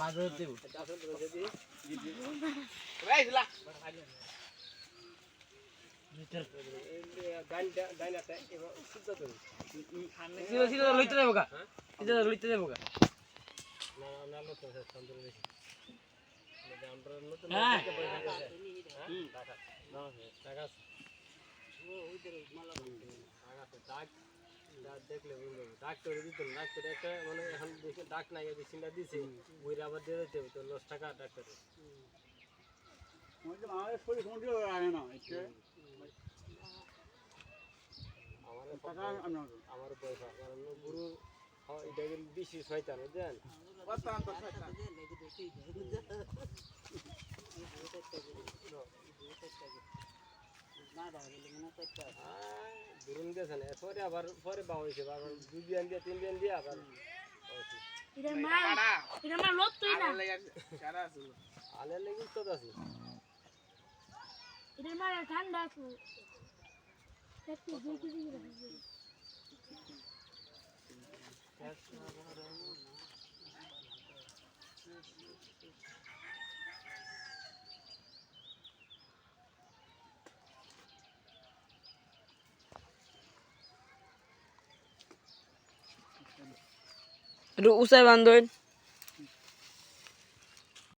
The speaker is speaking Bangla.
বাজার দেব সিধা লইতে দেবো গা সিধা লইতে দেবো গা হ্যাঁ দেখলে ডাক্তার দিত ডাক্তার একটা মানে এখন দেখে ডাক নাই মেশিনটা দিছে বইরা আবার দিয়ে দিতে হবে তো দশ টাকা ডাক্তারের আমার আমার পয়সা কারণ গুরু হ- এটা কিন্তু বেশি শয়তান ধরুন গেছেন পরে আবার পরে বা হয়েছে। আবার দুই বিয়ান দিয়ে তিন বিয়ান দিয়ে আবার। এটা মার এটা মার লোক তুই না আলের লেগে উত্তর আছে। এটা ঠান্ডা আছে। একটু দুই কেজি করে দিবি। Du usar vandelen.